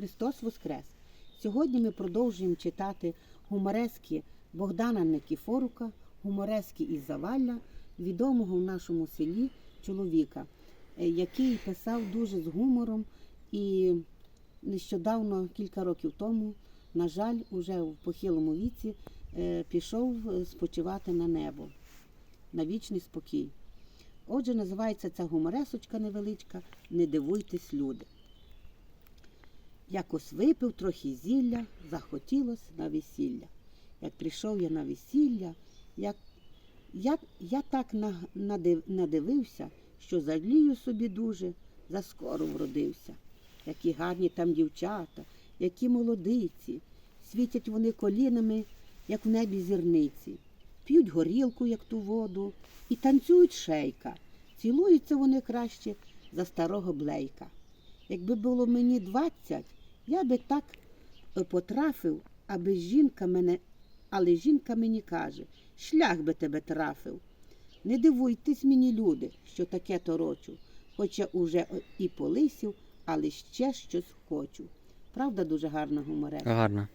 Христос Воскрес! Сьогодні ми продовжуємо читати гуморески Богдана Никіфорука, гуморески із Завалля, відомого в нашому селі чоловіка, е, який писав дуже з гумором і нещодавно, кілька років тому, на жаль, уже в похилому віці е, пішов е, спочивати на небо, на вічний спокій. Отже, називається ця гуморесочка невеличка Не дивуйтесь, люди. Якось випив трохи зілля, захотілося на весілля. Як прийшов я на весілля, як, я, я так на, надив, надивився, що жалію собі дуже, заскоро вродився. Які гарні там дівчата, які молодиці, світять вони колінами, як в небі зірниці, п'ють горілку, як ту воду, і танцюють шейка. Цілуються вони краще за старого блейка. Якби було мені двадцять, я би так потрапив, потрафив, аби жінка мене, але жінка мені каже, шлях би тебе трафив. Не дивуйтесь мені, люди, що таке торочу, хоча уже е, і полисів, але ще щось хочу. Правда, дуже гарна гумореска? Гарно.